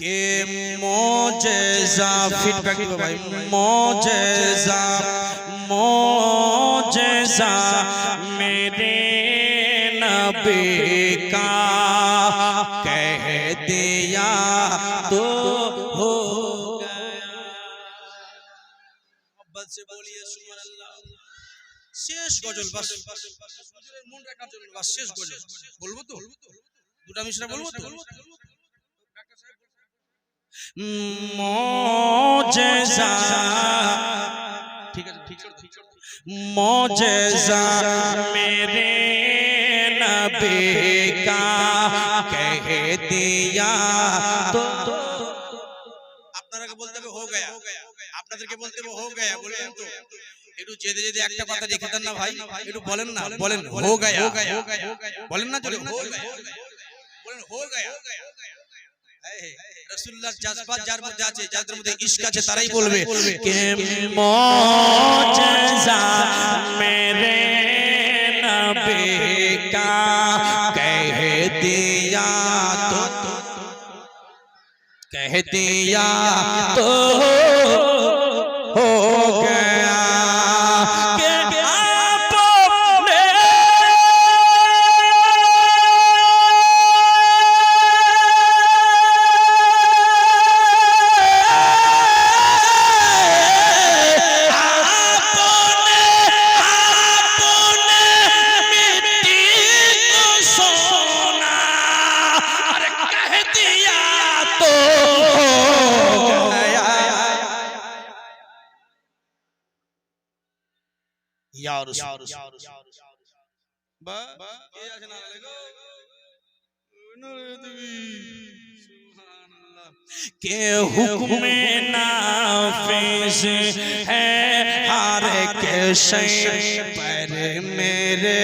কে মোজেজা feedback দিও ভাই মোজেজা মোজেজা মেরে নবী का कह दिया तो हो মোহাম্মদ से बोलिए सुभान अल्लाह শেষ গজল বাস হুজুরের মন রাখার জন্য বাস শেষ গজল বলবো তো দুটা মিশরা বলবো তো মোজেজা। ঠিক আছে ঠিক আছে মেরে নবী কা দিয়া। আপনারা বলতে হবে হো গয়া। আপনাদেরকে বলতে হবে হো গয়া বলেন একটু যেতে যেতে একটা কথা লিখে দেন না ভাই। একটু বলেন না বলেন হো গয়া। বলেন না চলে বলেন হো গয়া। রসুল্লাহর জাজবাত যার মধ্যে আছে যাদের মধ্যে ইশক আছে তারাই বলবে কে মুআজিজা মেরে নবী का कह दिया तो कह दिया तो हो गया यार বা কে আছে না লাগো के हुक्म नाफिज है हर के शय पर मेरे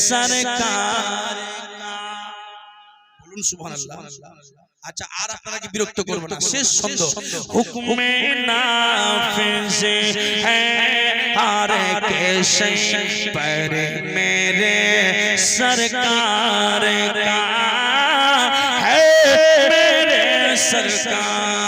सरकार का বলুন সুবহানাল্লাহ আচ্ছা আর আপনারা কি বিরক্ত করবেন না শেষ ছন্দ হুকমে নাফিজ হ্যাঁ हर के शय पर मेरे सरकार का है। मेरे सरकार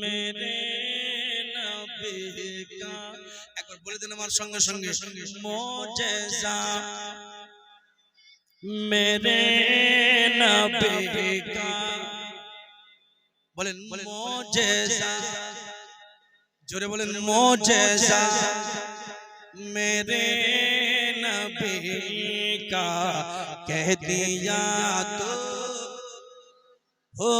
मेरे नबी का একবার বলে দেন আমার সঙ্গে সঙ্গে মোজেজা মেরে নবী का বলেন মোজেজা জোরে বলেন মোজেজা मेरे नबी का कह दिया तो हो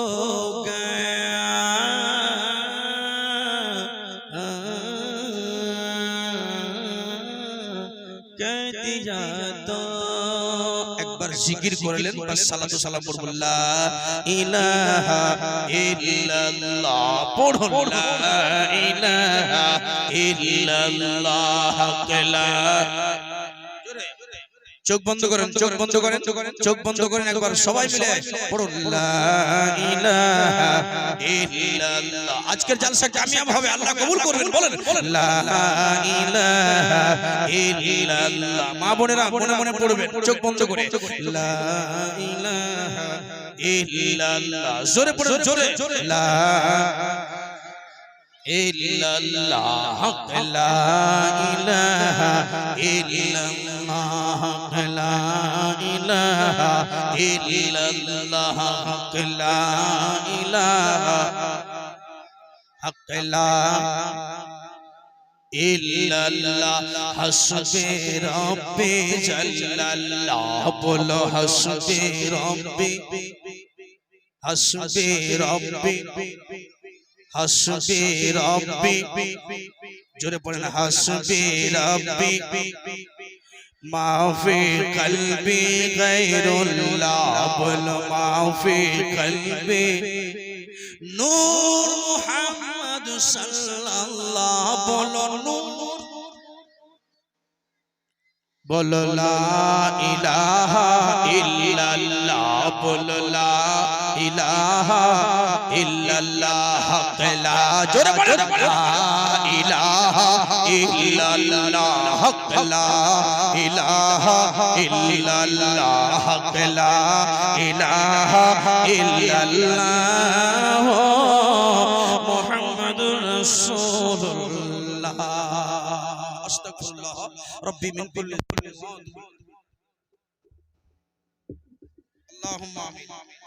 একবার জিকির করলেন বাস সালাতু সালাম পড়ব লা ইলাহা ইল্লাল্লাহ। পড়ুন লা ইলাহা ইল্লাল্লাহ লা চোখ বন্ধ করেন চোখ বন্ধ করেন চোখ বন্ধ করেন একবার সবাই মিলে পড়ুন আজকের জালসা কামিয়াব হবে আল্লাহ কবুল করবেন বলেন মা বোনেরা মনে মনে পড়বেন চোখ বন্ধ করে জোরে পড়ুন জোরে। লা ইল্লাল্লাহ, লা ইলাহা ইল্লাল্লাহ, লা ইলাহা ইল্লাল্লাহ, লা ইলাহা হক লা ইল্লাল্লাহ হাসবে রব্বি জাল্লাল্লাহ, বলো হাসবে রব্বি। হাসবে রব্বি। হাসবে রব্বি। জোরে পড়েন হাসবে রব্বি। মাফি কলবি গায়রুল্লাহ বলো মাফি কলবি। নূর মুহাম্মদ সাল্লাল্লাহ বলো নূর। বলো লা ইলাহা ইল্লাল্লাহ বলো লা ইলাহা ইল্লাল্লাহ লা জোরে বলো লা ইলাহা ইল্লাল্লাহ লা ইলাহা ইল্লাল্লাহ লা ইলাহা ইল্লাল্লাহ মুহাম্মাদুর রাসূলুল্লাহ আস্তাগফিরুল্লাহ রব্বি মিন কুল্লি اللهم آمين